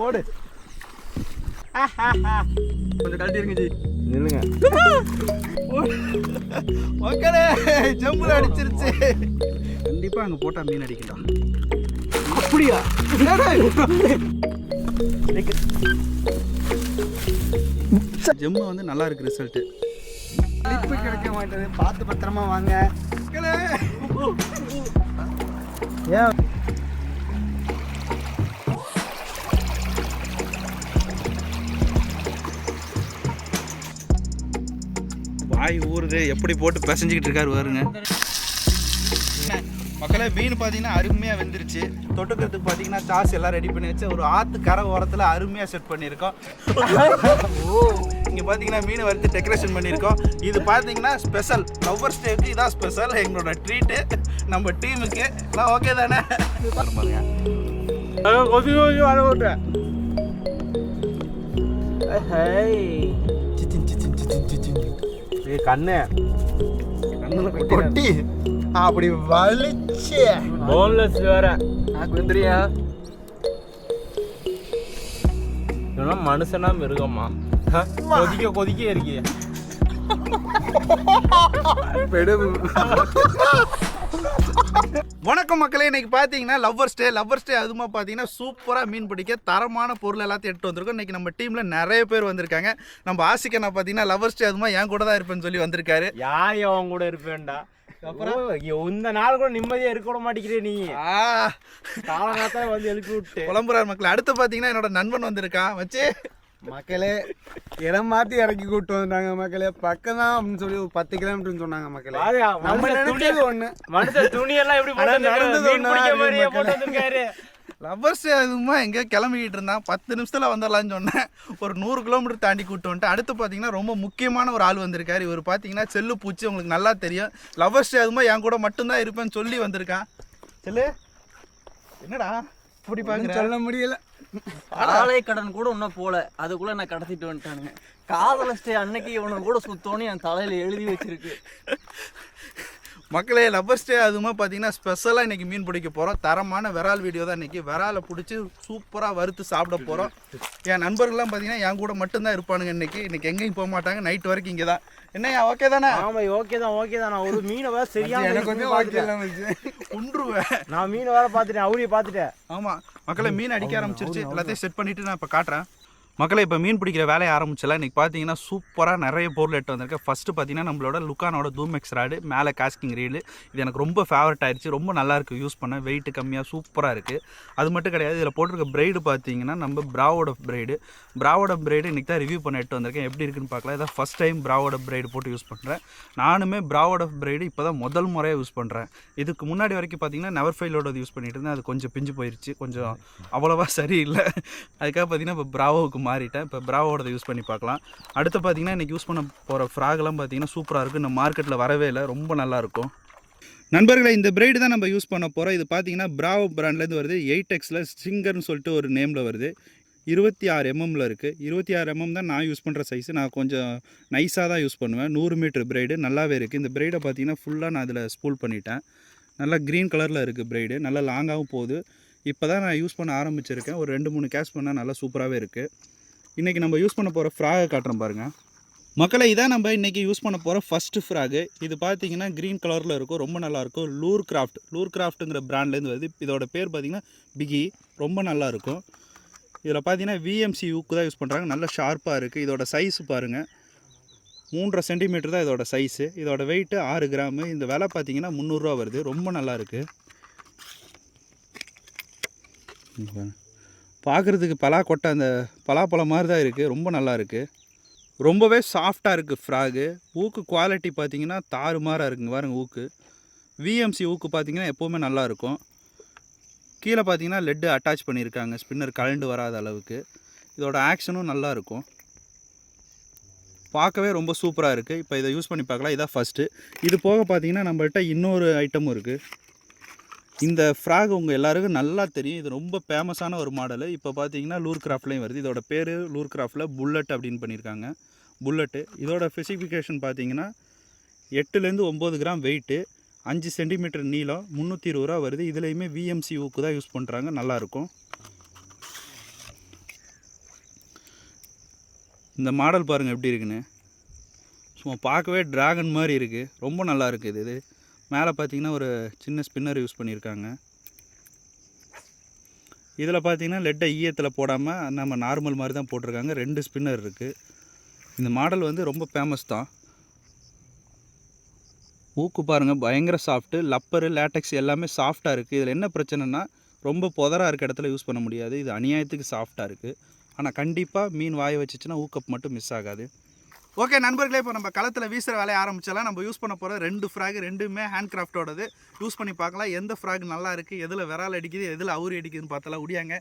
போடு. கொஞ்சம் கழட்டி இருங்க ஜி. நில்லுங்க. மக்களே ஜம்புல அடிச்சிருச்சு. கண்டிப்பா அங்க போட்டா மீன் அடிக்கலாம் அப்படியா? ஜம்மு வந்து நல்லா இருக்கு ரிசல்ட் கிளிப்பு கிடைக்க மாட்டேது பார்த்து பத்திரமா வாங்க. ஏன்? வாய் ஊறுது எப்படி போட்டு பிசைஞ்சுக்கிட்டு இருக்காரு பாருங்க. மக்களே மீன் பார்த்தீங்கன்னா அருமையாக வெந்துருச்சு. தொட்டுக்கிறதுக்கு பார்த்தீங்கன்னா சாஸ் எல்லாம் ரெடி பண்ணி வச்சு ஒரு ஆற்று கரை ஓரத்தில் அருமையாக செட் பண்ணியிருக்கோம். ஓ இங்கே பார்த்தீங்கன்னா மீன் வறுத்து டெக்கரேஷன் பண்ணியிருக்கோம். இது பார்த்தீங்கன்னா ஸ்பெஷல் லவ்வர்ஸ் டேக்கு இதான் ஸ்பெஷல் எங்களோட ட்ரீட்டு நம்ம டீமுக்கு எல்லாம் ஓகே தானே? பாருங்க. கண்ணு. கொட்டி அப்படி வலிச்சு. போன்லெஸ் வேற. வந்துறியா இதெல்லாம் மனுஷனா மிருகமா? கொதிக்க கொதிக்க இருக்கீங்க வணக்கம் மக்களே இன்னைக்கு பார்த்தீங்கன்னா லவ்வர்ஸ் டே லவ்வர்ஸ் டே அதுமா பார்த்தீங்கன்னா சூப்பராக மீன் பிடிக்க தரமான பொருள் எல்லாத்தையும் எடுத்து வந்திருக்கோம். இன்னைக்கு நம்ம டீமில் நிறைய பேர் வந்திருக்காங்க. நம்ம ஆசிக்கண்ணா பார்த்தீங்கன்னா லவ்வர்ஸ் டே அதுமா என் கூட தான் இருப்பேன்னு சொல்லி வந்திருக்காரு. யார் அவன் கூட இருப்பேன்டா? அப்புறம்? இந்த நாள் கூட நிம்மதியா இருக்க விட மாட்டேங்கிறே நீ. ஆ. காலங்காத்தால வந்து எழுப்பி விட்டு. புலம்புறார் மக்கள் அடுத்து பார்த்தீங்கன்னா என்னோட நண்பன் வந்திருக்கான். வச்சு மக்களே இடம் மாத்தி இறக்கி கூட்டு வந்தாங்க மக்களே. பக்கம் தான் அப்படின்னு சொல்லி ஒரு பத்து கிலோமீட்டர்னு சொன்னாங்க மக்களே. நம்ம நினைச்சது ஒண்ணு. மனுஷன் துணி எல்லாம் எப்படி நடந்தது ஒண்ணா லவ்வர்ஸ் அதுமா எங்கேயோ கிளம்பிக்கிட்டு இருந்தான் பத்து நிமிஷத்தில் வந்துடலாம்னு சொன்னேன். ஒரு நூறு கிலோமீட்டர் தாண்டி கூட்டு வந்துட்டு அடுத்து பார்த்தீங்கன்னா ரொம்ப முக்கியமான ஒரு ஆள் வந்திருக்காரு. இவர் பார்த்தீங்கன்னா செல்லு பூச்சி உங்களுக்கு நல்லா தெரியும். லவ்வர்ஸ் அதுமா என் கூட மட்டும்தான் இருப்பேன்னு சொல்லி வந்திருக்கான். செல்லு என்னடா? இப்படி பார்க்குற சொல்ல முடியல. ஆலை கடன் கூட இன்னும் போல. அதுக்குள்ள நான் கடத்திட்டு வந்துட்டானுங்க. காதலஸ்டே அன்னைக்கு இவனை கூட சுத்தோன்னு என் தலையில எழுதி வச்சிருக்கு. மக்களே லவ்வர்ஸ் டே அதுமா பார்த்தீங்கன்னா ஸ்பெஷலாக இன்றைக்கி மீன் பிடிக்க போகிறோம் தரமான விரால் வீடியோ தான் இன்றைக்கி விராலை பிடிச்சி சூப்பராக வறுத்து சாப்பிட போகிறோம் என் நண்பர்கள்லாம் பார்த்தீங்கன்னா என் கூட மட்டும்தான் இருப்பானுங்க இன்னைக்கு. இன்னைக்கு எங்கேயும் போக மாட்டாங்க. நைட் வரைக்கும் இங்கே தான் என்னய்யா ஓகே தானே? ஆமா ஓகே தான் ஓகே தான். ஒரு மீனை வேற சரியான எனக்கு மீன் ஓகே கொன்றுவேன் நான் மீன் வேற பார்த்துட்டேன் அவரையும் பார்த்துட்டேன். ஆமாம் மக்களே மீன் அடிக்க ஆரம்பிச்சிருச்சு. எல்லாத்தையும் செட் பண்ணிவிட்டு நான் இப்போ காட்டுறேன். மக்களை இப்போ மீன் பிடிக்கிற வேலையை ஆரம்பிச்சல. இன்றைக்கி பார்த்தீங்கன்னா சூப்பராக நிறைய பொருள் எடுத்து வந்திருக்கேன் ஃபஸ்ட்டு பார்த்தீங்கன்னா நம்மளோட லுக்கானோட தூமெக்ஸ் ராடு மேலே காஸ்கிங் ரீலு இது எனக்கு ரொம்ப ஃபேவரட் ஆயிடுச்சு ரொம்ப நல்லாயிருக்கு யூஸ் பண்ண. வெயிட்டு கம்மியாக சூப்பராக இருக்குது அது மட்டும் கிடையாது இதில் போட்டிருக்க பிரைடு பார்த்தீங்கன்னா நம்ம ப்ராவோட பிரைடு பிராவோட பிரைடு இன்றைக்கி தான் ரிவ்யூ பண்ண எடுத்து வந்திருக்கேன். எப்படி இருக்குன்னு பார்க்கலாம். இதான் ஃபஸ்ட் டைம் பிராவோட பிரைடு போட்டு யூஸ் பண்ணுறேன் நானுமே ப்ராவோட பிரைடு இப்போ தான் முதல் முறையாக யூஸ் பண்ணுறேன் இதுக்கு முன்னாடி வரைக்கும் பார்த்தீங்கன்னா நெவர் ஃபைலோட யூஸ் பண்ணிட்டு இருந்தேன். அது கொஞ்சம் பிஞ்சு போயிருச்சு. கொஞ்சம் அவ்வளோவா சரியில்லை. அதுக்காக பார்த்தீங்கன்னா இப்போ ப்ராவோவுக்கு மாறிட்டேன். இப்போ ப்ராவோடதை யூஸ் பண்ணி பார்க்கலாம். அடுத்து பார்த்தீங்கன்னா இன்றைக்கி யூஸ் பண்ண போகிற ஃப்ராக்லாம் பார்த்தீங்கன்னா சூப்பராக இருக்கும் இந்த மார்க்கெட்டில் வரவே இல்லை. ரொம்ப நல்லாயிருக்கும் நண்பர்களை இந்த பிரைடு தான் நம்ம யூஸ் பண்ண போகிறோம் இது பார்த்தீங்கன்னா பிராவோ பிராண்ட்லேருந்து வருது. எயிட் எக்ஸில் சிங்கர்னு சொல்லிட்டு ஒரு நேமில் வருது. இருபத்தி ஆறு எம்எம்மில் இருக்குது இருபத்தி ஆறு எம்எம் தான் நான் யூஸ் பண்ணுற சைஸு நான் கொஞ்சம் நைஸாக தான் யூஸ் பண்ணுவேன். நூறு மீட்ரு பிரைடு நல்லாவே இருக்குது இந்த பிரைடை பார்த்தீங்கன்னா ஃபுல்லாக நான் அதில் ஸ்பூல் பண்ணிட்டேன். நல்லா க்ரீன் கலரில் இருக்குது பிரைடு நல்லா லாங்காகவும் போகுது. இப்போ தான் நான் யூஸ் பண்ண ஆரம்பிச்சிருக்கேன். ஒரு ரெண்டு மூணு கேஷ் பண்ணால் நல்லா சூப்பராகவே இருக்குது இன்றைக்கி நம்ம யூஸ் பண்ண போகிற ஃப்ராகை காட்டுறோம் பாருங்கள் மக்களை இதான் நம்ம இன்றைக்கி யூஸ் பண்ண போகிற ஃபஸ்ட்டு ஃப்ராகு இது பார்த்தீங்கன்னா க்ரீன் கலரில் இருக்கும் ரொம்ப நல்லாயிருக்கும் லூர் கிராஃப்ட் லூர் கிராஃப்ட்டுங்கிற பிராண்ட்லேருந்து வருது. இதோட பேர் பார்த்திங்கன்னா பிகி ரொம்ப நல்லாயிருக்கும் இதில் பார்த்தீங்கன்னா விஎம்சி ஊக்கு தான் யூஸ் பண்ணுறாங்க நல்லா ஷார்ப்பாக இருக்குது இதோட சைஸ் பாருங்கள் மூன்றரை சென்டிமீட்டர் தான் இதோட சைஸு இதோட வெயிட்டு ஆறு கிராமு இந்த விலை பார்த்தீங்கன்னா முந்நூறுரூவா வருது. ரொம்ப நல்லாயிருக்கு பார்க்குறதுக்கு பலா கொட்டை அந்த பலாப்பழம் மாதிரி தான் இருக்குது ரொம்ப நல்லா இருக்குது ரொம்பவே சாஃப்டாக இருக்குது ஃப்ராகு ஊக்கு குவாலிட்டி பார்த்தீங்கன்னா தாறுமாறாக இருக்குங்க பாருங்க ஊக்கு. விஎம்சி ஊக்கு பார்த்தீங்கன்னா எப்போவுமே நல்லா இருக்கும். கீழே பார்த்தீங்கன்னா லெட்டு அட்டாச் பண்ணியிருக்காங்க ஸ்பின்னர் கலண்டு வராத அளவுக்கு. இதோட ஆக்ஷனும் நல்லா இருக்கும். பார்க்கவே ரொம்ப சூப்பராக இருக்குது இப்போ இதை யூஸ் பண்ணி பார்க்கலாம். இதான் ஃபஸ்ட்டு இது போக பார்த்தீங்கன்னா நம்மள்கிட்ட இன்னொரு ஐட்டமும் இருக்குது இந்த ஃப்ராக் உங்கள் எல்லாருக்கும் நல்லா தெரியும். இது ரொம்ப ஃபேமஸான ஒரு மாடலு இப்போ பார்த்தீங்கன்னா லூர் கிராஃப்ட்லேயும் வருது. இதோட பேர் லூர் கிராஃப்டில் புல்லட் அப்படின்னு பண்ணியிருக்காங்க புல்லட்டு இதோட ஸ்பெசிஃபிகேஷன் பார்த்தீங்கன்னா எட்டுலேருந்து ஒம்பது கிராம் வெயிட்டு அஞ்சு சென்டிமீட்டர் நீளம் முந்நூற்றி இருபது ரூபா வருது. இதுலேயுமே விஎம்சி ஊக்கு தான் யூஸ் பண்ணுறாங்க நல்லாயிருக்கும் இந்த மாடல் பாருங்கள் எப்படி இருக்குன்னு. சும்மா பார்க்கவே டிராகன் மாதிரி இருக்குது ரொம்ப நல்லா இருக்குது இது. மேலே பார்த்தீங்கன்னா ஒரு சின்ன ஸ்பின்னர் யூஸ் பண்ணியிருக்காங்க. இதில் பார்த்தீங்கன்னா லெட்டை ஈயத்தில் போடாமல் நம்ம நார்மல் மாதிரி தான் போட்டிருக்காங்க. ரெண்டு ஸ்பின்னர் இருக்குது இந்த மாடல் வந்து ரொம்ப ஃபேமஸ் தான். ஊக்கு பாருங்கள் பயங்கர சாஃப்ட்டு லப்பரு லேட்டக்ஸ் எல்லாமே சாஃப்டாக இருக்குது இதில் என்ன பிரச்சனைனா ரொம்ப புதராக இருக்க இடத்துல யூஸ் பண்ண முடியாது. இது அநியாயத்துக்கு சாஃப்டாக இருக்குது ஆனால் கண்டிப்பாக மீன் வாய வச்சுச்சுன்னா ஊக்கப் மட்டும் மிஸ் ஆகாது. ஓகே நண்பர்களே இப்போ நம்ம களத்தில் வீசுகிற வேலையை ஆரம்பிச்சலாம் நம்ம யூஸ் பண்ண போகிற ரெண்டு ஃப்ராக் ரெண்டுமே ஹேண்ட் கிராஃப்டோடது யூஸ் பண்ணி பார்க்கலாம். எந்த ஃப்ராக் நல்லா இருக்குது எதில் விரால் அடிக்குது எதில் அவுரி அடிக்குதுன்னு பார்த்தலாம் உடியாங்க.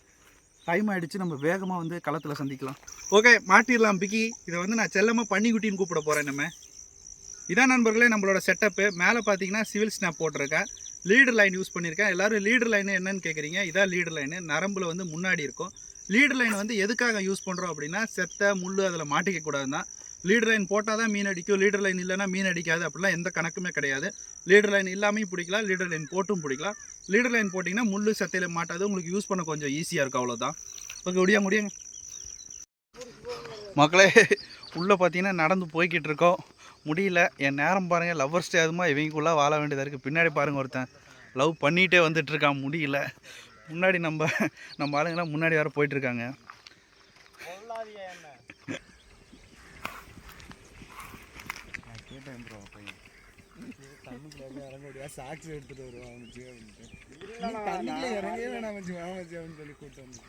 டைம் ஆகிடுச்சு நம்ம வேகமாக வந்து களத்தில் சந்திக்கலாம். ஓகே மாட்டிடலாம் பிக்கி. இதை வந்து நான் செல்லமாக பன்னிக்குட்டின்னு கூப்பிட போகிறேன் நம்ம இதான் நண்பர்களே நம்மளோட செட்டப்பு மேலே பார்த்தீங்கன்னா சிவில் ஸ்னாப் போட்டிருக்கேன். லீடர் லைன் யூஸ் பண்ணியிருக்கேன். எல்லாரும் லீடர் லைன் என்னன்னு கேட்குறீங்க இதான் லீடர் லைனு நரம்பில் வந்து முன்னாடி இருக்கும். லீடர் லைன் வந்து எதுக்காக யூஸ் பண்ணுறோம் அப்படின்னா செத்தை முள் அதில் மாட்டிக்க கூடாது தான் லீடர் லைன் போட்டால் தான் மீன் அடிக்கும். லீடர் லைன் இல்லைன்னா மீன் அடிக்காது. அப்படிலாம் எந்த கணக்குமே கிடையாது. லீடர் லைன் இல்லாமையும் பிடிக்கலாம். லீடர் லைன் போட்டும் பிடிக்கலாம். லீடர் லைன் போட்டிங்கன்னா முள் சத்தையில் மாட்டாது. உங்களுக்கு யூஸ் பண்ண கொஞ்சம் ஈஸியாக இருக்கும். அவ்வளோதான் ஓகே முடியா முடியுங்க. மக்களே உள்ளே பார்த்தீங்கன்னா நடந்து போய்கிட்டு இருக்கோம். முடியல. என் நேரம் பாருங்கள் லவ்வர்ஸ் டே அதுமா இவங்களுக்குள்ளே வாழ வேண்டியதாக இருக்குது பின்னாடி பாருங்கள் ஒருத்தன். லவ் பண்ணிகிட்டே வந்துட்டு இருக்கான். முடியல. முன்னாடி நம்ம நம்ம ஆளுங்கெல்லாம் முன்னாடி வேறு போயிட்டுருக்காங்க சாக்ஸ் எடுத்துட்டு வருவான் மச்சி அப்படின்ட்டு. தண்ணிக்குள்ள இறங்கவே வேணாம் மச்சி வா மச்சி அப்படின்னு சொல்லி கூட்டு வந்து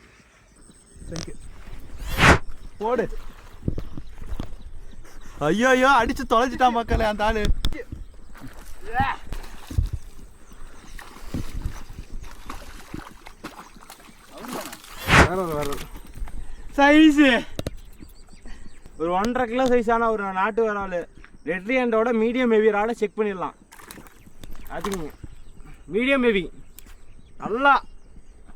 போடு. ஐயோ ஐயோ அடிச்சு தொலைச்சிட்டான் மக்களே அந்த ஆளு. சைஸு ஒரு ஒன்றரை கிலோ சைஸான ஒரு நாட்டு வரால் ரெட்ரி ஹேண்டோட மீடியம் ஹெவி ராடை செக் பண்ணிடலாம். பார்த்துக்கிங்க மீடியம் ஹெவி நல்லா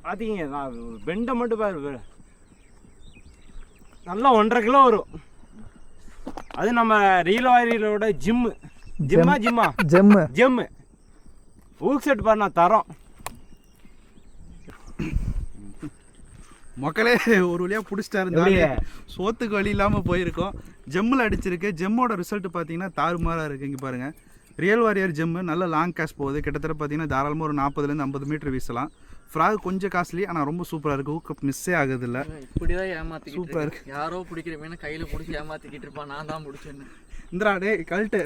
பார்த்துக்கிங்க நான் பெண்டை மட்டும் பாரு நல்லா ஒன்றரை கிலோ வரும். அது நம்ம ரீல் வாரியலோட ஜிம்மு ஜிம்மா ஜிம்மா ஜெம்மு ஜிம்மு ஊக் செட் பாரு நான் தரோம். மக்களே ஒரு வழியாக பிடிச்சிட்டாரு. சோத்துக்கு வழி இல்லாமல் போயிருக்கோம். ஜெம்மில் அடிச்சிருக்கு. ஜெம்மோட ரிசல்ட் பார்த்தீங்கன்னா தாறுமாறாக இருக்குது இங்கே பாருங்கள் ரியல் வாரியர் ஜெம்மு நல்ல லாங் கேஷ் போகுது. கிட்டத்தட்ட பார்த்தீங்கன்னா தாராளமாக ஒரு நாற்பதுலேருந்து ஐம்பது மீட்டர் வீசலாம். ஃப்ராக் கொஞ்சம் காஸ்ட்லி ஆனால் ரொம்ப சூப்பராக இருக்குது ஊக்கப் மிஸ்ஸே ஆகுது இல்லை. இப்படிதான் ஏமாத்திக்கிட்டு சூப்பரா இருக்கேன். யாரோ பிடிக்கிற மீனை கையில பிடிச்சி ஏமாத்திக்கிட்டு இருப்பான். நான் தான் பிடிச்சேன்னு. இந்திரா டேய் கழட்டு.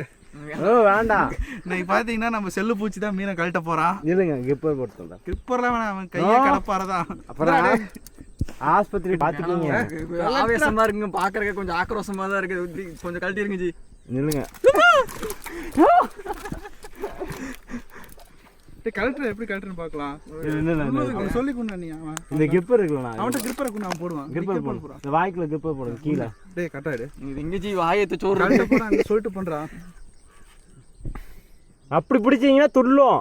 ஓ வேண்டாம். இன்னைக்கு பார்த்தீங்கன்னா நம்ம செல்லு பூச்சி தான் மீனை கழட்ட போகிறான் இல்லைங்க கிப்பர் போட்டு சொல்கிறேன் கிரிப்பர்லாம் வேணாம் அவன் கையை கடப்பாரதான் அப்புறம் ஆஸ்பத்திரி பார்த்துக்கோங்க. ஆவேசமா இருக்குங்க. பாக்குறதுக்கு கொஞ்சம் ஆக்ரோஷமா தான் இருக்கு. கொஞ்சம் கழட்டி இருங்க ஜி. நில்லுங்க. கழட்டுற எப்படி கழட்டுன்னு பார்க்கலாம். இல்ல, இல்ல, இல்ல. அவன் சொல்லி கொண்டா நீ அவன். இந்த கிப்பர் இருக்குல்ல அவன்கிட்ட கொண்டு அவன் போடுவான். கிப்பர் போடு. இந்த வாய்க்குள்ள கிப்பர் போடுங்க கீழே. டேய் கட்டாடு ஜி வாயத்தை சோறு போறான் சொல்லிட்டு பண்றான் அப்படி பிடிச்சீங்கன்னா துள்ளும்.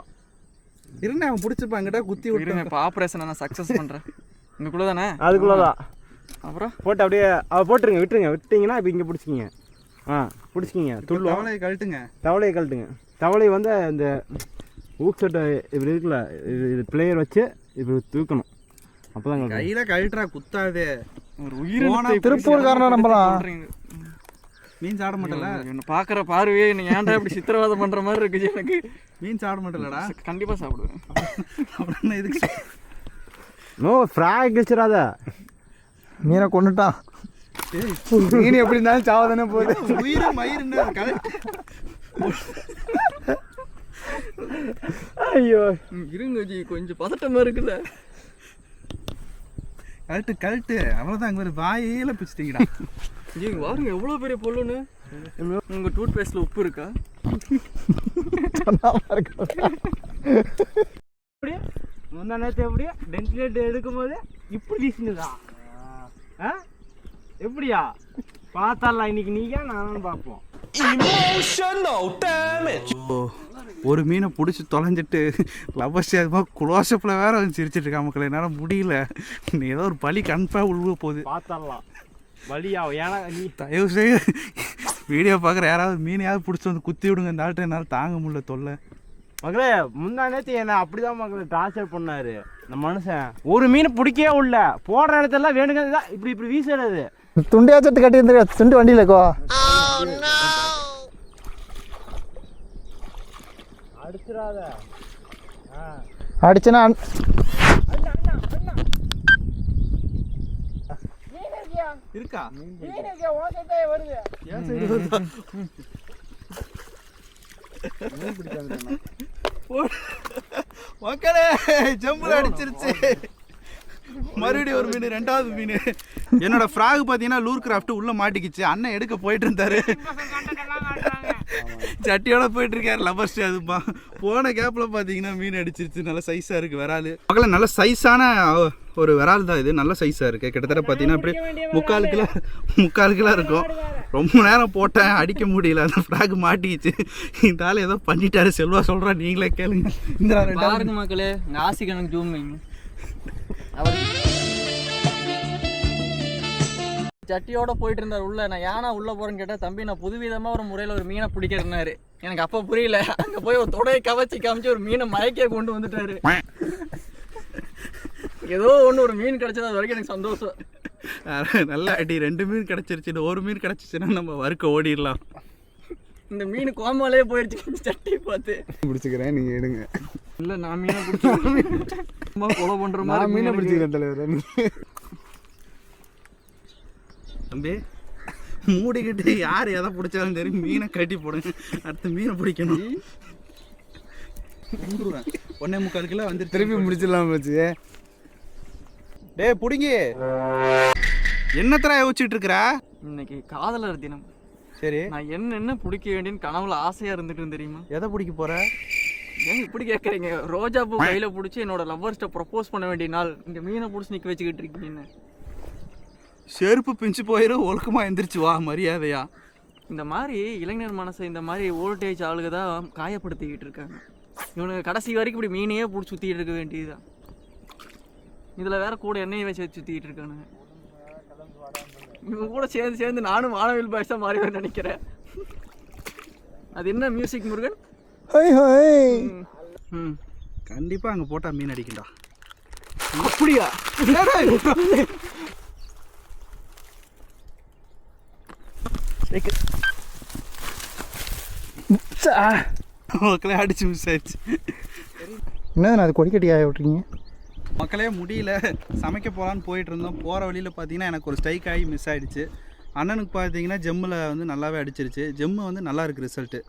இருங்க அவன் பிடிச்சிருப்பான் என்கிட்ட குத்தி விட்டு. இருங்க இப்போ ஆப்ரேஷனை நான் சக்ஸஸ் பண்றேன். இங்கக்குள்ள தானே அதுக்குள்ளதான். அப்புறம்? போட்டு அப்படியே அவ போட்டுருங்க விட்டுருங்க. விட்டீங்கன்னா இப்போ இங்கே பிடிச்சிக்கிங்க. ஆ பிடிச்சிக்கிங்க. துள்ளும் தவளையை கழட்டுங்க. தவளையை கழட்டுங்க. தவளை வந்து இந்த ஊக் செட்டை இப்படி இருக்குல்ல இது இது பிளேயர் வச்சு இப்படி தூக்கணும். அப்போ தான் கையில கழட்டுறா குத்தாதே. ஒரு உயிர் திருப்பூர்காரனா நம்பலாம். மீன் சாட மாட்டல என்ன பாக்குற பார்வையே நீ ஏன்டா இப்படி சித்திரவதை பண்ற மாதிரி இருக்கு ஜி எனக்கு? மீன் சாட மாட்டலடா கண்டிப்பா சாப்பிடுவேன். அப்புறம் இதுக்கு? நோ ஃப்ராக் கிழிச்சிடாத மீனை கொண்டுட்டான் மீன் எப்படி இருந்தாலும் சாவதானே போகுது. உயிர் மயிர் ஐயோ. இருங்க ஜி கொஞ்சம் பதட்டமா இருக்குல்ல. கழட்டு கழட்டு. அவ்வளோதான் அங்கே வாயில பிடிச்சிட்டீங்கடா ஜி இங்க பாருங்க எவ்வளவு பெரிய பொல்லுன்னு உங்க டூத் பேஸ்ட்ல உப்பு இருக்கா? அப்படியே முந்தா நேரத்தை எப்படியே டென்டிலேட் எடுக்கும்போது இப்படி வீசுனதா ஆ? எப்படியா? பார்த்தாலாம் இன்னைக்கு நீங்க நானும் பார்ப்போம். ஒரு மீனை பிடிச்சி தொலைஞ்சிட்டு லவ்வர்ஸ் அதுமாக குளோசப்பில் வேற வந்து சிரிச்சிட்டு இருக்கா மக்கள் என்னால் முடியல. நீ ஏதோ ஒரு பலி கன்ஃபாக உழுவ போகுது. பார்த்தாலாம் வழியா ஏன்னா நீ தயவு செய்து வீடியோ பார்க்குற யாராவது மீனையாவது பிடிச்சி வந்து குத்தி விடுங்க இந்த ஆள்கிட்ட என்னால் தாங்க முடியல தொல்லை. மகளே முந்தா நேத்து என்ன அப்படிதான் மகளே டார்ச்சர் பண்ணாரு. இந்த மனுஷன் ஒரு மீன் பிடிக்கவே உள்ள. போடுற இடத்துல வேணுங்க இப்படி இப்படி வீசுறது. துண்டியாச்சட்டு கட்டி இருந்துரு துண்டு வண்டியில் இருக்கோ? அடிச்சிடாத அடிச்சுனா இருக்கா வருது. மக்களே ஜம்புல அடிச்சிருச்சு. மறுபடியும் ஒரு மீன் ரெண்டாவது மீன். என்னோட ஃப்ராக் பார்த்தீங்கன்னா லூர் கிராஃப்ட் உள்ள மாட்டிக்கிச்சு. அண்ணன் எடுக்க போயிட்டு இருந்தாரு. சட்டியோட போயிட்டு இருக்காரு லவர் அதுப்பா போன கேப்ல பார்த்தீங்கன்னா மீன் அடிச்சிருச்சு. நல்ல சைஸாக இருக்கு விரால். மக்களே நல்ல சைஸான ஒரு விரால் தான் இது. நல்ல சைஸாக இருக்கு. கிட்டத்தட்ட பார்த்தீங்கன்னா அப்படி முக்கால் கிலோ முக்கால் கிலோ இருக்கும். ரொம்ப நேரம் போட்டேன். அடிக்க முடியல. அந்த ஃப்ராக் மாட்டிக்கிச்சு. இந்த ஆள் ஏதோ பண்ணிட்டாரு. செல்வா சொல்றா. நீங்களே கேளுங்க. இந்த மக்களே இந்த ஆசி கணக்கு ஜூம் வைங்க. அவர் சட்டியோட போயிட்டு இருந்தார் உள்ள. நான் ஏன்னா உள்ள போறேன்னு கேட்டா தம்பி நான் புதுவிதமா ஒரு முறையில ஒரு மீனை பிடிக்கிறேன்னாரு. எனக்கு அப்ப புரியல. அங்க போய் ஒரு தொடையை கவச்சி காமிச்சு ஒரு மீனை மயக்கே கொண்டு வந்துட்டாரு. ஏதோ ஒண்ணு ஒரு மீன் கிடைச்சது அது வரைக்கும் எனக்கு சந்தோஷம். நல்ல அடி ரெண்டு மீன் கிடச்சிருச்சு. ஒரு மீன் கிடச்சிச்சுன்னா நம்ம வறுக்க ஓடிடலாம். இந்த மீன் கோமாலே போயிடுச்சு சட்டி பார்த்து. பிடிச்சிக்கிறேன் நீங்கள் எடுங்க. இல்ல நான் மீனை பிடிச்சேன் சும்மா கொலை பண்ற மாதிரி மீனை பிடிச்சிக்கிறேன் தலைவர் தம்பி மூடிக்கிட்டு யார் எதை பிடிச்சாலும் சரி மீனை கட்டி போடுங்க அடுத்து மீனை பிடிக்கணும். ஒண்ணே முக்கால் கிலோ வந்து திருப்பி முடிச்சிடலாம் வச்சு டேய் புடிங்கி. என்னத்தரா யோசிச்சுட்டு இருக்கிற இன்னைக்கு காதலர் தினம். சரி. நான் என்னென்ன பிடிக்க வேண்டியன்னு கனவுல ஆசையா இருந்துட்டு தெரியுமா? எதை பிடிக்க போற? ஏன் இப்படி கேட்குறீங்க ரோஜா பூ கையில் பிடிச்சி என்னோட லவ்வர்ஸ்ட்ட ப்ரப்போஸ் பண்ண வேண்டிய நாள். இங்கே மீனை பிடிச்சி நிற்க வச்சுக்கிட்டு இருக்கீங்க செருப்பு பிஞ்சு போயிரு ஒழுக்கமா எந்திரிச்சு வா மரியாதையா. இந்த மாதிரி இளைஞர் மனசை இந்த மாதிரி ஓல்டேஜ் ஆளுக தான் காயப்படுத்திக்கிட்டு இருக்காங்க. இவனுக்கு கடைசி வரைக்கும் இப்படி மீனையே பிடிச்சி சுற்றிட்டு இருக்க வேண்டியதுதான். இதில் வேற கூட எண்ணெயை வச்சு சுற்றிட்டு இருக்கானுங்க. இவங்க கூட சேர்ந்து சேர்ந்து நானும் வானவில் பாய்ஸாக மாறி நினைக்கிறேன். அது என்ன மியூசிக் முருகன்? ஹோய் ஹோய் ம். ம் கண்டிப்பா அங்க போட்டா மீன் அடிக்கண்டா அப்படியா? மக்களே அடிச்சு மிஸ் ஆயிடுச்சு. என்ன அது கொடிக்கட்டியாக விட்றீங்க மக்களே முடியல. சமைக்க போகலான்னு போயிட்டு இருந்தோம். போகிற வழியில் பார்த்தீங்கன்னா எனக்கு ஒரு ஸ்ட்ரைக் ஆகி மிஸ் ஆயிடுச்சு. அண்ணனுக்கு பார்த்தீங்கன்னா ஜெம்மில் வந்து நல்லாவே அடிச்சிருச்சு. ஜெம்மு வந்து நல்லா இருக்குது ரிசல்ட்டு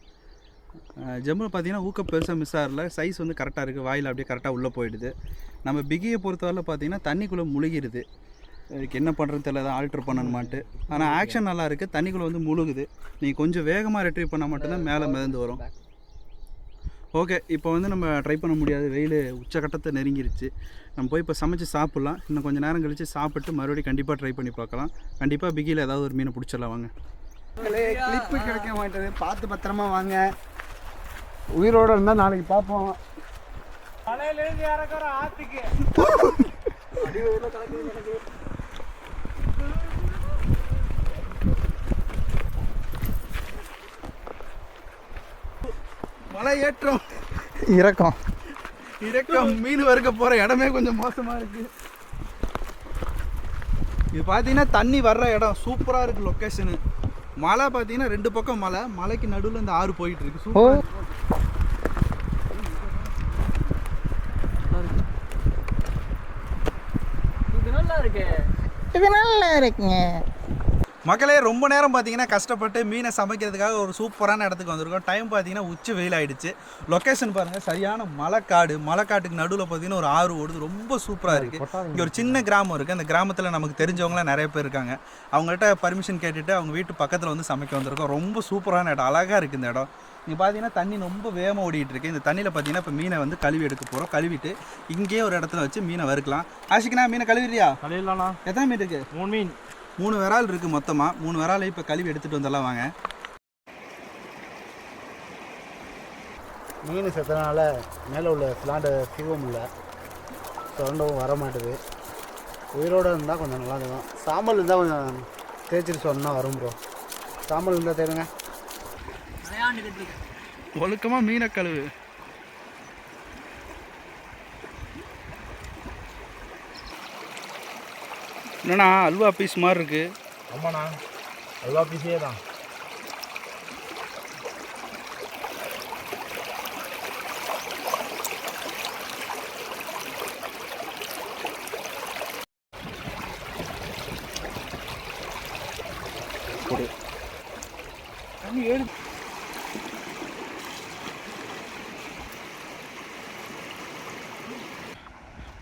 ஜெம்மில் பார்த்தீங்கன்னா ஊக்கம் பெருசாக மிஸ் ஆகல சைஸ் வந்து கரெக்டாக இருக்குது வாயில் அப்படியே கரெக்டாக உள்ளே போயிடுது. நம்ம பிகியை பொறுத்தவரை பார்த்தீங்கன்னா தண்ணிக்குள்ளே முழுகிருது. இதுக்கு என்ன பண்ணுறது தெரியல தான் ஆல்ட்ரு பண்ணணுமான்ட்டு. ஆனால் ஆக்ஷன் நல்லா இருக்குது தண்ணிக்குள்ளே வந்து முழுகுது. நீங்கள் கொஞ்சம் வேகமாக ரெட்ரீவ் பண்ணால் மட்டும்தான் மேலே மிதந்து வரும். ஓகே இப்போ வந்து நம்ம ட்ரை பண்ண முடியாது. வெயில் உச்சக்கட்டத்தை நெருங்கிருச்சு. நம்ம போய் இப்போ சமைச்சு சாப்பிட்லாம். இன்னும் கொஞ்சம் நேரம் கழித்து சாப்பிட்டு மறுபடியும் கண்டிப்பாக ட்ரை பண்ணி பார்க்கலாம். கண்டிப்பாக பிகியில் ஏதாவது ஒரு மீனை பிடிச்சிடலாம். வாங்க. கிளிப்பு கிடைக்க மாட்டேது பார்த்து பத்திரமா வாங்க. உயிரோட இருந்தால் நாளைக்கு பார்ப்போம் இறக்குற ஆத்துக்கு. மலை ஏற்றம் இறக்கம். இறக்கம். மீன் வறுக்க போகிற இடமே கொஞ்சம் மோசமாக இருக்குது இது பார்த்தீங்கன்னா தண்ணி வர்ற இடம். சூப்பராக இருக்குது லொக்கேஷனு மலை பார்த்தீங்கன்னா ரெண்டு பக்கம் மலை. மலைக்கு நடுவில் இந்த ஆறு போயிட்டு இருக்கு. சூப்பர் இது நல்லா இருக்கே இது நல்லா இருக்குங்க. மக்களே ரொம்ப நேரம் பார்த்தீங்கன்னா கஷ்டப்பட்டு மீனை சமைக்கிறதுக்காக ஒரு சூப்பரான இடத்துக்கு வந்திருக்கோம். டைம் பார்த்தீங்கன்னா உச்சி வெயில் ஆயிடுச்சு லொக்கேஷன் பாருங்கள் சரியான மலைக்காடு. மலைக்காட்டுக்கு நடுவில் பார்த்தீங்கன்னா ஒரு ஆறு ஓடுது. ரொம்ப சூப்பராக இருக்குது இங்கே ஒரு சின்ன கிராமம் இருக்குது அந்த கிராமத்தில் நமக்கு தெரிஞ்சவங்களாம் நிறைய பேர் இருக்காங்க. அவங்கள்ட்ட பர்மிஷன் கேட்டுட்டு அவங்க வீட்டு பக்கத்தில் வந்து சமைக்க வந்திருக்கோம். ரொம்ப சூப்பரான இடம். அழகாக இருக்குது இந்த இடம். இங்கே பார்த்தீங்கன்னா தண்ணி ரொம்ப வேகமாக ஓடிட்டு இருக்கு இந்த தண்ணியில் பார்த்தீங்கன்னா இப்போ மீனை வந்து கழுவி எடுக்க போகிறோம் கழுவிட்டு இங்கேயே ஒரு இடத்துல வச்சு மீனை வறுக்கலாம். ஆஷிக்னா மீனை கழுவிறியா தலையிலண்ணா எத்தனை மீன் இருக்குது மூணு மீன். மூணு விரால் இருக்குது மொத்தமாக மூணு விராலை இப்போ கழுவி எடுத்துகிட்டு வந்துடலாம் வாங்க. மீன் செத்தனால மேலே உள்ள பிளான்ட்டை சீவ முடியல சுரண்டவும் வர மாட்டுது உயிரோடு இருந்தால் கொஞ்சம் நல்லா இருக்கும் சாம்பல் இருந்தால் கொஞ்சம் தேய்ச்சிட்டு சொன்னால் வரும் ப்ரோ சாம்பல் இருந்தால் தேடுங்க ஒழுக்கமாக மீனை கழுவு. என்னண்ணா அல்வா பீஸ் மாதிரி இருக்கு. ஆமாண்ணா அல்வா பீஸே தான்.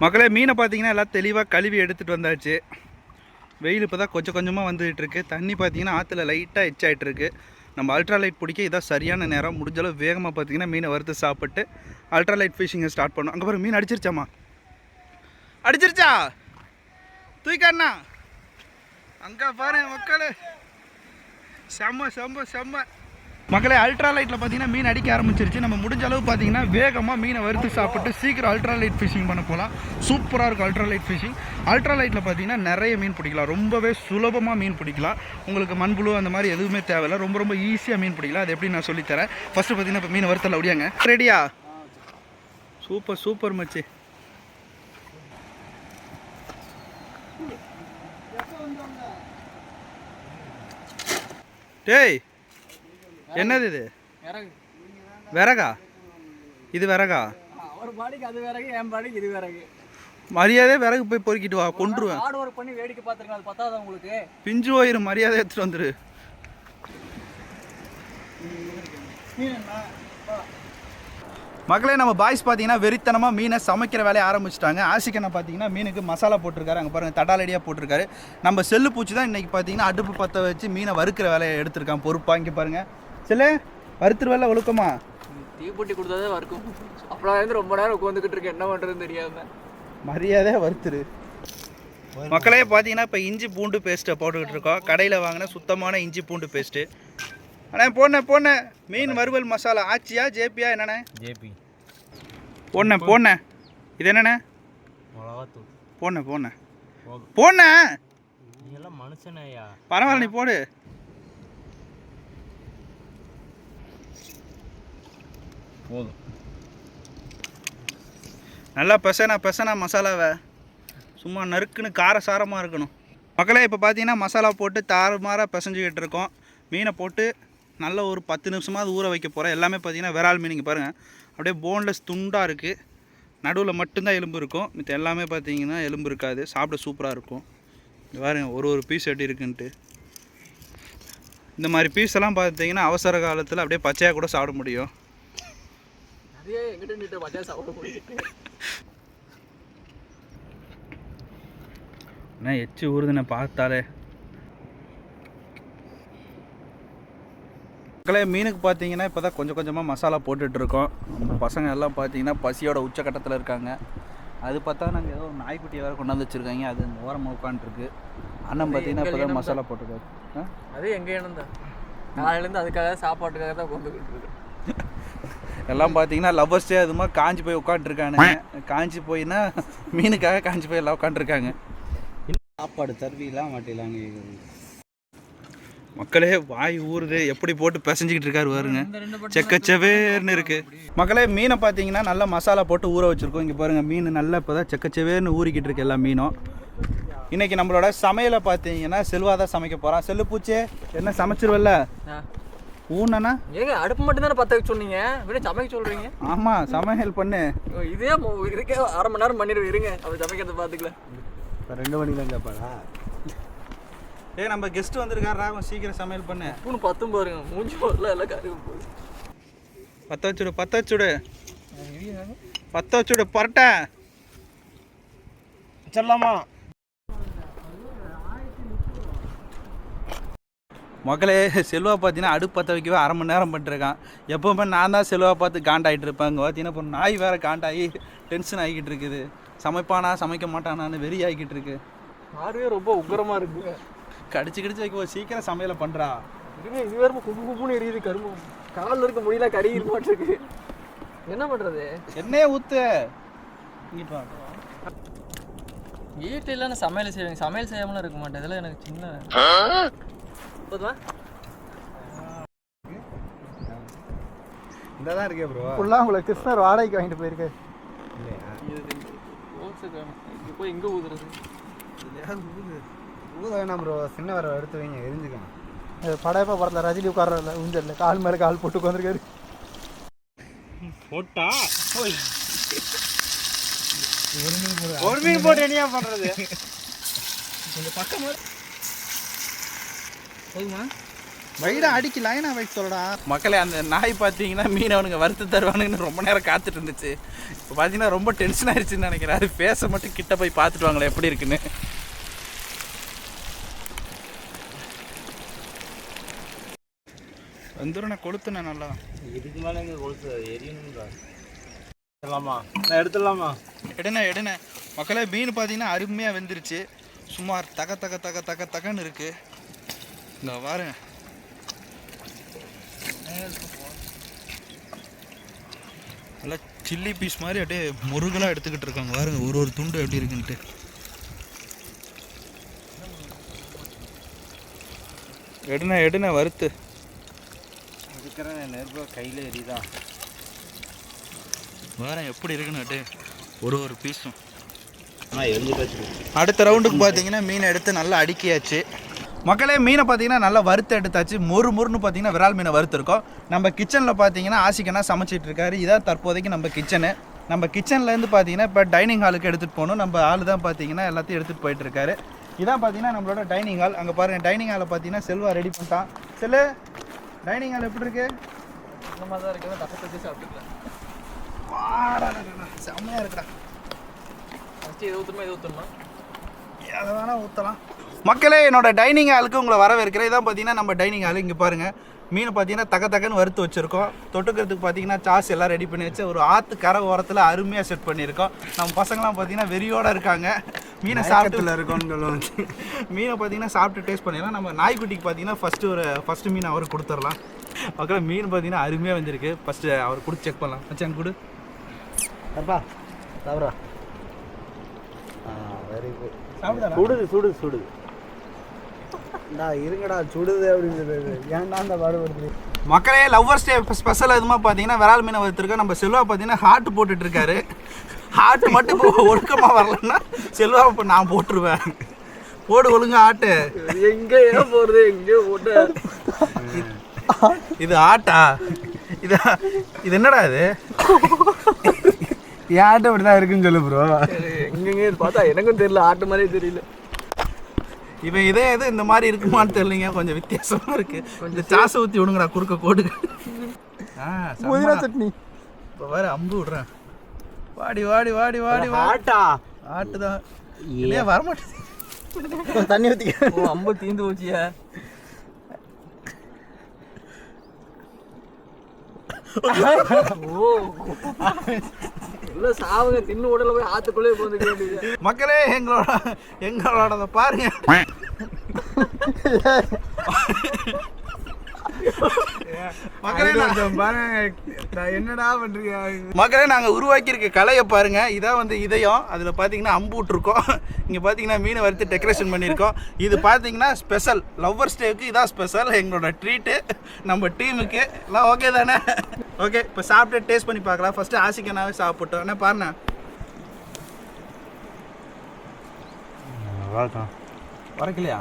மக்களே மீனை பார்த்தீங்கன்னா எல்லாம் தெளிவாக கழுவி எடுத்துகிட்டு வந்தாச்சு. வெயில் இப்போ தான் கொஞ்சம் கொஞ்சமாக வந்துகிட்ருக்கு தண்ணி பார்த்தீங்கன்னா ஆற்றுல லைட்டாக எச்சாயிட்டிருக்கு நம்ம அல்ட்ரா லைட் பிடிக்க இதான் சரியான நேரம். முடிஞ்சளவு வேகமாக பார்த்தீங்கன்னா மீனை வறுத்து சாப்பிட்டு அல்ட்ரா லைட் ஃபிஷிங்கை ஸ்டார்ட் பண்ணோம் அங்கே பாரு மீன் அடிச்சிருச்சாம்மா. அடிச்சிருச்சா? தூக்கண்ணா அங்கே பாரு மக்கள். செம்ம செம்ம செம்ம. மக்களே அல்ட்ரா லைட்டில் பார்த்தீங்கன்னா மீன் அடிக்க ஆரம்பிச்சிருச்சு. நம்ம முடிஞ்ச அளவு பார்த்தீங்கன்னா வேகமாக மீனை வறுத்து சாப்பிட்டு சீக்கிரம் அல்ட்ரா லைட் ஃபிஷிங் பண்ண போகலாம் சூப்பராக இருக்கும் அல்ட்ரா லைட் ஃபிஷிங் அல்ட்ரா லைட்டில் பார்த்தீங்கன்னா நிறைய மீன் பிடிக்கலாம். ரொம்பவே சுலபமாக மீன் பிடிக்கலாம். உங்களுக்கு மண்புழு அந்த மாதிரி எதுவுமே தேவையில்ல. ரொம்ப ரொம்ப ஈஸியாக மீன் பிடிக்கலாம். அது எப்படி நான் சொல்லித்தரேன் ஃபஸ்ட்டு பார்த்தீங்கன்னா இப்போ மீன் வறுத்தல அப்படியாங்க. ரெடியா சூப்பர் சூப்பர் மச்சி. டேய் என்னது இது? விறகா. இது விறகா? அவர் பாடிக்கு அது விறகு என் பாடிக்கு இது விறகு. மரியாதை விறகு போய் பொறுக்கிட்டு வா கொன்றுவேன். ஹார்ட் ஒர்க் பண்ணி வேடிக்கை பார்த்துருங்க அது பத்தாதா உங்களுக்கு? பிஞ்சு வயிறு மரியாதை எடுத்துட்டு வந்துரு. மக்களே நம்ம பாய்ஸ் பார்த்தீங்கன்னா வெறித்தனமாக மீனை சமைக்கிற வேலையை ஆரம்பிச்சிட்டாங்க. ஆசிக்கனை பார்த்தீங்கன்னா மீனுக்கு மசாலா போட்டிருக்காரு. அங்கே பாருங்கள் தடாலடியாக போட்டிருக்காரு. நம்ம செல்லு பூச்சி தான் இன்றைக்கி பார்த்தீங்கன்னா அடுப்பு பற்ற வச்சு மீனை வறுக்கிற வேலையை எடுத்திருக்கான். பொறுப்பாக இங்கே பாருங்கள் செல்லு வறுத்துரு வேலை ஒழுக்கமா? தீப்பொட்டி கொடுத்தாதே வறுக்கும். அப்புறம் வந்து ரொம்ப நேரம் உட்காந்துக்கிட்டு இருக்கேன். என்ன பண்ணுறதுன்னு தெரியாம. மரியாதையாக வறுத்துரு. மக்களே பார்த்தீங்கன்னா இப்போ இஞ்சி பூண்டு பேஸ்ட்டை போட்டுக்கிட்டு இருக்கோம். கடையில் வாங்கின சுத்தமான இஞ்சி பூண்டு பேஸ்ட்டு அண்ணே போனேன் போனேன் மீன் வறுவல் மசாலா. ஆச்சியா ஜேபியா என்னண்ணே? ஜேபி. போனேன் போனேன் இது என்னண்ணே? மிளகாத்தூள். போனேன் போனேன் போனேன் நீ எல்லாம் மனுஷனையா பரவாயில்ல நீ போடு. போதும். நல்லா பெசனா பெசனா மசாலாவை சும்மா நறுக்குன்னு காரசாரமாக இருக்கணும். மக்களே இப்போ பார்த்தீங்கன்னா மசாலா போட்டு தாறுமாறாக பிசைஞ்சுக்கிட்டு இருக்கோம். மீனை போட்டு நல்ல ஒரு பத்து நிமிஷமாவது ஊற வைக்க போகிறேன் எல்லாமே பார்த்தீங்கன்னா விரால் மீன் பாருங்கள் அப்படியே போன்லெஸ் துண்டாக இருக்குது நடுவில் மட்டும்தான் எலும்பு இருக்கும். மித்த எல்லாமே பார்த்தீங்கன்னா எலும்பு இருக்காது. சாப்பிட சூப்பராக இருக்கும். பாருங்கள் ஒரு ஒரு பீஸ் எப்படி இருக்குன்ட்டு. இந்த மாதிரி பீஸ் எல்லாம் பார்த்தீங்கன்னா அவசர காலத்தில் அப்படியே பச்சையாக கூட சாப்பிட முடியும். நிறைய எங்கிட்ட நின்று பச்சா. சாப்பிட என்ன எச்சு ஊறுதுன்னு பார்த்தாலே. மக்களே மீனுக்கு பார்த்தீங்கன்னா இப்போ தான் கொஞ்சம் கொஞ்சமாக மசாலா போட்டுட்டு இருக்கோம். நம்ம பசங்க எல்லாம் பார்த்தீங்கன்னா பசியோட உச்சக்கட்டத்தில் இருக்காங்க. அது பார்த்தா நாங்கள் ஏதோ ஒரு நாய்க்குட்டி வேறு கொண்டாந்து வச்சுருக்காங்க. அது ஓரமாக உட்காந்துருக்கு அண்ணன் பார்த்தீங்கன்னா இப்போ தான் மசாலா போட்டிருக்காரு? அது எங்க இனம் தான் நாளையிலேருந்து அதுக்காக சாப்பாட்டுக்காக தான் கொண்டுக்கிட்டு இருக்கேன் எல்லாம் பார்த்தீங்கன்னா லவ்வர்ஸே அது மாதிரி காஞ்சி போய் உட்காந்துருக்கானுங்க காஞ்சி போயின்னா மீனுக்காக காஞ்சி போய் எல்லாம் உட்காந்துருக்காங்க சாப்பாடு தருவீங்களா மாட்டீங்களாங்க மக்களே வாய் ஊறுது. எப்படி போட்டு பிசைஞ்சிக்கிட்டு இருக்காரு பாருங்க. செக்கச்சவேர்னு இருக்கு. மக்களே மீனை பார்த்தீங்கன்னா நல்லா மசாலா போட்டு ஊற வச்சிருக்கோம். இங்கே பாருங்க மீன் நல்லா இப்போ தான் செக்கச்சவேர்னு ஊறிக்கிட்டு இருக்கு எல்லா மீனும். இன்னைக்கு நம்மளோட சமையலை பார்த்தீங்கன்னா செல்வா தான் சமைக்க போகிறான் செல்லு பூச்சே என்ன சமைச்சிருவல்ல? ஊனண்ணா ஏங்க அடுப்பு மட்டும் தானே பற்ற வைக்க சொன்னீங்க? விட சமைக்க சொல்றீங்க. ஆமாம் சமையல் பண்ணு. ஓ, இதே இதுக்கே அரை மணி நேரம் பண்ணிடுவேன் இருங்க. அப்படி சமைக்கிறத பார்த்துக்கலாம் இப்போ ரெண்டு மணிக்கு தான் கேட்பாடா ஏய் நம்ம கெஸ்ட் வந்திருக்காரு ராகம் சீக்கிரம் சமையல் பண்ணு. பூன்னு பத்தும் பாருங்க மூஞ்சி போடல எல்லாம் கருகு போகுது. பற்ற வச்சுடு பற்ற வச்சுடு. பற்ற வச்சுடு பரட்டை. சொல்லலாமா மக்களே செல்வா பார்த்தீங்கன்னா அடுப்பு பற்ற வைக்கவே அரை மணி நேரம் பண்ணிருக்கான் எப்போவுமே நான் தான் செல்வா பார்த்து காண்டாயிட்டு இருப்பேன். அங்கே பார்த்தீங்கன்னா இப்போ நாய் வேறு காண்டாகி டென்ஷன் ஆகிக்கிட்டு இருக்குது. சமைப்பானா சமைக்க மாட்டானான்னு வெறி ஆகிக்கிட்டு இருக்கு. பார்வையே ரொம்ப உக்கிரமா இருக்கு. கடிச்சு கடிச்சு வைக்க சீக்கிரம் சமையல பண்ணுறா இருங்க இது வேற குப்பு குப்புன்னு எரியுது கரும்பு. காலில் இருக்க முடியல கறி மாட்டிருக்கு என்ன பண்றது? என்னையே ஊத்து. இங்கிட்டு வா. வீட்டில் இல்லைன்னு சமையல் செய்வேங்க. சமையல் செய்யாமலாம் இருக்க மாட்டேன். இதெல்லாம் எனக்கு சின்ன போதுமா இந்த தான் இருக்கே ப்ரோ ஃபுல்லாக உங்களை கிருஷ்ணர் வாடகைக்கு வாங்கிட்டு போயிருக்காரு போய் எங்கே ஊதுறது? ஊது. வேணாம் ப்ரோ சின்ன வர எடுத்து வைங்க எரிஞ்சுக்கணும். படையப்பா படத்தில் ரஜினி உட்கார்றல ஊஞ்சல்ல கால் மேலே கால் போட்டு உட்காந்துருக்காரு போட்டா? ஒரு மீன் போட்டு என்னையா பண்றது? போதுமா வைடா அடிக்கி லைனா வைக்க சொல்லடா. மக்களே அந்த நாய் பார்த்தீங்கன்னா மீன் அவனுங்க வறுத்து தருவானுங்கன்னு ரொம்ப நேரம் காத்துட்டு இருந்துச்சு. இப்போ பார்த்தீங்கன்னா ரொம்ப டென்ஷன் ஆயிடுச்சுன்னு நினைக்கிறேன். அது பேச மட்டும் கிட்ட போய் பார்த்துட்டு வாங்களேன் எப்படி இருக்குன்னு. வந்துடும் நான் கொளுத்துனேன் நல்லா. இதுக்கு மேலே எங்க கொளுத்து? எரியணுங்களா எடுத்துடலாமா? நான் எடுத்துடலாமா? எடுனே எடுனே மக்களே மீன் பார்த்தீங்கன்னா அருமையாக வெந்துருச்சு. சுமார் தக தக தக தக தகன்னு இருக்கு. இந்த பாருங்க நல்லா சில்லி பீஸ் மாதிரி அப்படியே முருகலாக எடுத்துக்கிட்டு இருக்காங்க. பாருங்க ஒரு ஒரு துண்டு எப்படி இருக்குன்ட்டு. எடுனே எடுனே வறுத்து. இருக்கிற நெருப்பு கையில் எரியுதான் பாருங்க எப்படி இருக்குன்னு ஒரு ஒரு பீஸும் அடுத்த ரவுண்டுக்கு பார்த்தீங்கன்னா மீனை எடுத்து நல்லா அடுக்கியாச்சு. மக்களே மீனை பார்த்தீங்கன்னா நல்லா வறுத்து எடுத்தாச்சு. மொறு மொறுன்னு பார்த்தீங்கன்னா விரால் மீனை வறுத்துருக்கோம். நம்ம கிச்சனில் பார்த்தீங்கன்னா ஆசிக்கனா சமைச்சிட்டு இருக்காரு. இதான் தற்போதைக்கு நம்ம கிச்சனு நம்ம கிச்சன்லேருந்து பார்த்தீங்கன்னா இப்போ டைனிங் ஹாலுக்கு எடுத்துகிட்டு போகணும். நம்ம ஆள் தான் பார்த்தீங்கன்னா எல்லாத்தையும் எடுத்துகிட்டு போயிட்டு இருக்காரு. இதான் பார்த்தீங்கன்னா நம்மளோட டைனிங் ஹால் அங்கே பாருங்கள் டைனிங் ஹாலில் பார்த்தீங்கன்னா செல்வா ரெடி பண்ணிட்டான். செல்லு டைனிங் ஹால் எப்படி இருக்கு? மாதிரி தான் இருக்குது தப்பை தச்சு சாப்பிட்டுக்கலாம் செம்மையாக இருக்குடா. ஃபஸ்ட்டு எது ஊற்றணுமா எது ஊற்றணுமா அதை வேணால் ஊற்றலாம் மக்களே என்னோட டைனிங் ஹாலுக்கு உங்களை வரவேற்கிறேன். இதான் பார்த்தீங்கன்னா நம்ம டைனிங் ஹால் இங்கே பாருங்கள் மீன் பார்த்தீங்கன்னா தக்க தக்கன்னு வறுத்து வச்சுருக்கோம். தொட்டுக்கிறதுக்கு பார்த்தீங்கன்னா சாஸ் எல்லாம் ரெடி பண்ணி வச்சு ஒரு ஆற்று கரை ஓரத்தில் அருமையாக செட் பண்ணியிருக்கோம். நம்ம பசங்களாம் பார்த்தீங்கன்னா வெறியோட இருக்காங்க. மீனை சாப்பிட்டு இருக்கோம்னு சொல்லுவாங்க மீனை பார்த்தீங்கன்னா சாப்பிட்டு டேஸ்ட் பண்ணிடலாம். நம்ம நாய்க்குட்டிக்கு பார்த்தீங்கன்னா ஃபஸ்ட்டு ஒரு ஃபஸ்ட்டு மீன் அவருக்கு கொடுத்துடலாம். மக்களே மீன் பார்த்தீங்கன்னா அருமையாக வந்திருக்கு. ஃபஸ்ட்டு அவர் கொடுத்து செக் பண்ணலாம். மச்சான் கொடு. அப்பா ஆ வெரி குட் சுடுது சுடுது சுடுது. டா இருங்கடா சுடுது அப்படின்னு ஏன்டா அந்த பாடுபடுது மக்களே லவ்வர்ஸ் டே ஸ்பெஷல் எதுமா பார்த்தீங்கன்னா விரால் மீனை வறுத்துருக்கோம். நம்ம செல்வா பார்த்தீங்கன்னா ஹார்ட் போட்டுட்டு இருக்காரு ஹார்ட் மட்டும் ஒழுக்கமாக வரலன்னா செல்வா இப்போ நான் போட்டுருவேன். போடு ஒழுங்கா ஆட்டு எங்கே ஏன் போகிறது எங்கேயோ போட்டு. இது ஆட்டா இது இது என்னடா இது? ஏன்ட்ட இப்படி தான் இருக்குன்னு சொல்லு ப்ரோ எங்கெங்கே பார்த்தா எனக்கும் தெரியல. ஆட்டு மாதிரியே தெரியல. இவன் இதே இது இந்த மாதிரி இருக்குமான்னு தெரியலங்க. கொஞ்சம் வித்தியாசமா இருக்கு. இந்த சாசை ஊற்றி விடுங்கடா குறுக்க கோடு ஆ புதினா சட்னி. இப்போ வேற அம்பு விடுறேன். வாடி வாடி வாடி வாடி வா ஆட்டா ஆட்டு தான் இல்லையா வரமாட்டேது தண்ணி ஊற்றிக்க ஓ அம்பு தீந்து போச்சியா? ஓ. இல்ல சாவுங்க தின்னு உடல போய் ஆத்துக்குள்ளே போந்துக்க வேண்டியது. மக்களே எங்களோட எங்களோட பாருங்க. என்னடா பண்றீங்க? மக்களே நாங்கள் உருவாக்கியிருக்க கலையை பாருங்க. இதான் வந்து இதயம். அதில் பார்த்தீங்கன்னா அம்பு விட்ருக்கோம் இங்கே பார்த்தீங்கன்னா மீனை வறுத்து டெக்கரேஷன் பண்ணியிருக்கோம். இது பார்த்தீங்கன்னா ஸ்பெஷல் லவ்வர்ஸ் டேவுக்கு இதான் ஸ்பெஷல் எங்களோட ட்ரீட்டு நம்ம டீமுக்கு எல்லாம் ஓகே தானே? ஓகே இப்போ சாப்பிட்டு டேஸ்ட் பண்ணி பார்க்கலாம். ஃபஸ்ட்டு ஆசிக்கனாவே சாப்பிட்டோம். என்ன பாருண்ணா. வரக்கலையா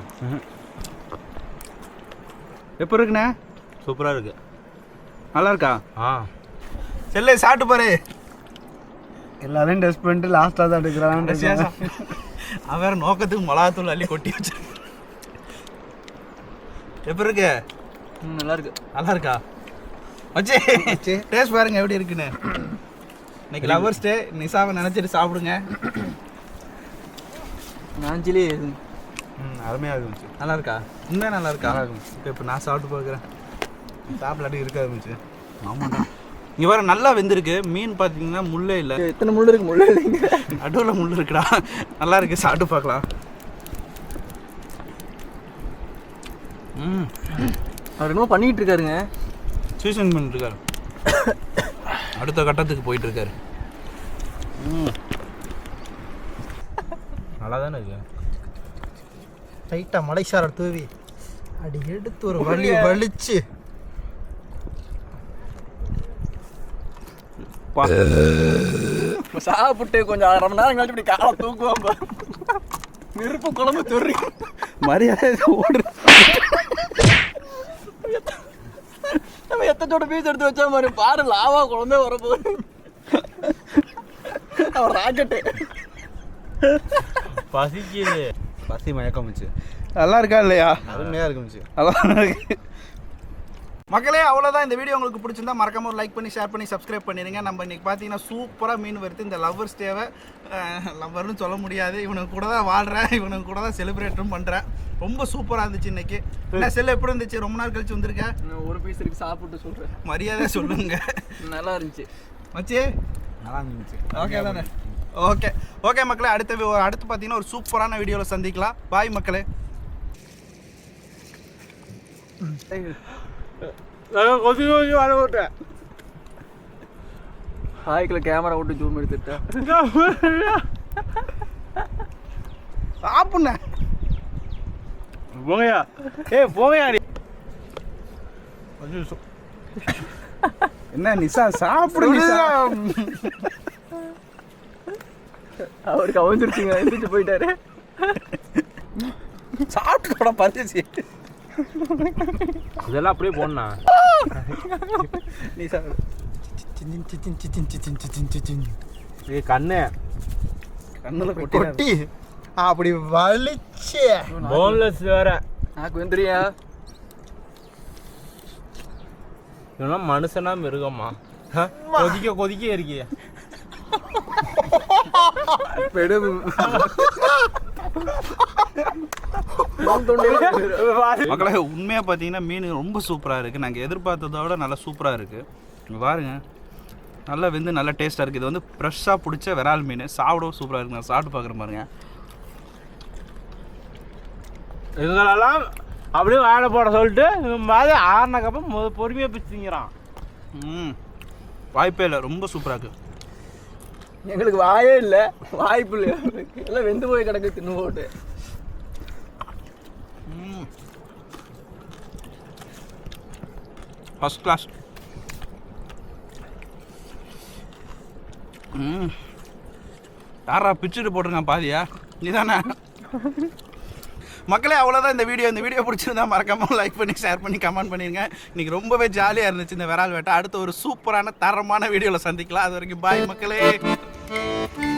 எப்போ இருக்குண்ணே? சூப்பராக இருக்கு. நல்லா இருக்கா ஆ. செல்லே சாப்பிட்டு பாரு. எல்லாரையும் டெஸ்ட் பண்ணிட்டு லாஸ்ட்டாக தான் எடுக்கிறான் அவன் வேற நோக்கத்துக்கு மிளகாத்தூள் அள்ளி கொட்டி வச்சு எப்படி இருக்கு? ம் நல்லா இருக்கு நல்லா இருக்கா வச்சு டேஸ்ட் பாருங்க எப்படி இருக்குன்னு. இன்னைக்கு லவர்ஸ் டே நிசாவை நினைச்சிட்டு சாப்பிடுங்க. நாஞ்சிலே ம் அருமையாக இருந்துச்சு நல்லா இருக்கா உண்மையா நல்லா இருக்கா இப்போ இப்போ நான் சாப்பிட்டு பார்க்குறேன். சாப்பிடாட்டி இருக்காது இருந்துச்சு ஆமாண்டா. இங்கே வேற நல்லா வெந்திருக்கு. மீன் பார்த்தீங்கன்னா முள்ளே இல்லை. எத்தனை முள்ளு இருக்கு? முள்ளு இல்லைங்க. நடுவில் முள் இருக்குடா. நல்லா இருக்கு. சாப்பிட்டு பார்க்கலாம். ம். அவர் என்னமோ பண்ணிட்டு இருக்காருங்க. சீசன் பண்ணிட்டு இருக்காரு அடுத்த கட்டத்துக்கு போயிட்டு இருக்காரு நல்லா தானே இருக்கு டைட்டாக மலைசார தூவி அடி எடுத்து ஒரு வலி வலிச்சு. சாப்பிட்டு கொஞ்சம் அரை மணி நேரம் கழிச்சு இப்படி காலை தூக்குவான் பாரு. நெருப்பு குழம்பு சொறி மரியாதை ஓடுற நம்ம எத்தச்சோட பீஸ் எடுத்து வச்சா மாதிரி பாரு லாவா குழந்தை வரப்போகுது. அவன் ராக்கெட்டு பசிக்குது. பசி மயக்கம் வச்சு நல்லா இருக்கா இல்லையா? அருமையாக இருக்குச்சு அதான் இருக்கு. மக்களே அவ்வளோதான் இந்த வீடியோ உங்களுக்கு பிடிச்சிருந்தா மறக்காம ஒரு லைக் பண்ணி ஷேர் பண்ணி சப்ஸ்கிரைப் பண்ணிடுங்க. நம்ம இன்னைக்கு பார்த்தீங்கன்னா சூப்பராக மீன் வருது இந்த லவ்வர்ஸ் டேவை லவ்வர்னு சொல்ல முடியாது. இவனுக்கு கூட தான் வாழ்கிறேன் இவனுக்கு கூட தான் செலிப்ரேட்டும் பண்ணுறேன் ரொம்ப சூப்பராக இருந்துச்சு இன்னைக்கு. என்ன செல்லு எப்படி இருந்துச்சு? ரொம்ப நாள் கழிச்சு வந்திருக்க? நான் ஒரு பீஸ் இருக்கு சாப்பிட்டு சொல்றேன். மரியாதை சொல்லுங்க. நல்லா இருந்துச்சு. மச்சி? நல்லா இருந்துச்சு. ஓகே தானே. ஓகே ஓகே மக்களே அடுத்த அடுத்து பார்த்தீங்கன்னா ஒரு சூப்பரான வீடியோவில் சந்திக்கலாம். பாய் மக்களே. கொதி கொதி வர விட்டேன். ஹாய்க்குள்ள கேமரா விட்டு ஜூம் எடுத்துட்டேன் சாப்பிட்ண போங்கயா ஏய் போங்கயா நீ என்ன நிசா சாப்பிடு நிசா அவருக்கு அவஞ்சிருச்சுங்க எந்திரிச்சு போயிட்டாரு. சாப்பிட்டு கூட பறிச்சு இதெல்லாம் அப்படியே போடணா ஏய் கண்ணு. கண்ணில் கொட்டி. அப்படி வலிச்சு. போன்லெஸ் வேற. நாக்கு வெந்திரியா இவனா மனுஷனா மிருகமா? கொதிக்க கொதிக்க இருக்கிய பெடும். மக்களே உண்மையாக பார்த்தீங்கன்னா மீன் ரொம்ப சூப்பராக இருக்குது நாங்கள் எதிர்பார்த்ததை விட நல்லா சூப்பராக இருக்குது பாருங்க. நல்லா வெந்து நல்லா டேஸ்ட்டாக இருக்குது இது வந்து ஃப்ரெஷ்ஷாக பிடிச்ச விரால் மீன். சாப்பிடவும் சூப்பராக இருக்குது நான் சாப்பிட்டு பார்க்குறேன் பாருங்க. இதுங்களெல்லாம் அப்படியே வாழை போட சொல்லிட்டு இவன் மாதிரி ஆறுனக்கப்புறம் பொறுமையாக பிச்சுங்கிறான் ம். வாய்ப்பே இல்லை. ரொம்ப சூப்பராக இருக்குது எங்களுக்கு வாயே இல்லை. வாய்ப்பு இல்லை எல்லாம் வெந்து போய் கிடக்கு தின்னு போட்டு. ம். ஃபஸ்ட் கிளாஸ் ம். யாரா பிச்சுட்டு போட்டிருக்கான் பாதியா? நீதானே? மக்களே அவ்வளோதான் இந்த வீடியோ இந்த வீடியோ பிடிச்சிருந்தா மறக்காமல் லைக் பண்ணி ஷேர் பண்ணி கமெண்ட் பண்ணிடுங்க இன்னைக்கு ரொம்பவே ஜாலியாக இருந்துச்சு இந்த விரால் வேட்டை. அடுத்த ஒரு சூப்பரான தரமான வீடியோவில் சந்திக்கலாம். அது வரைக்கும் பாய் மக்களே. Música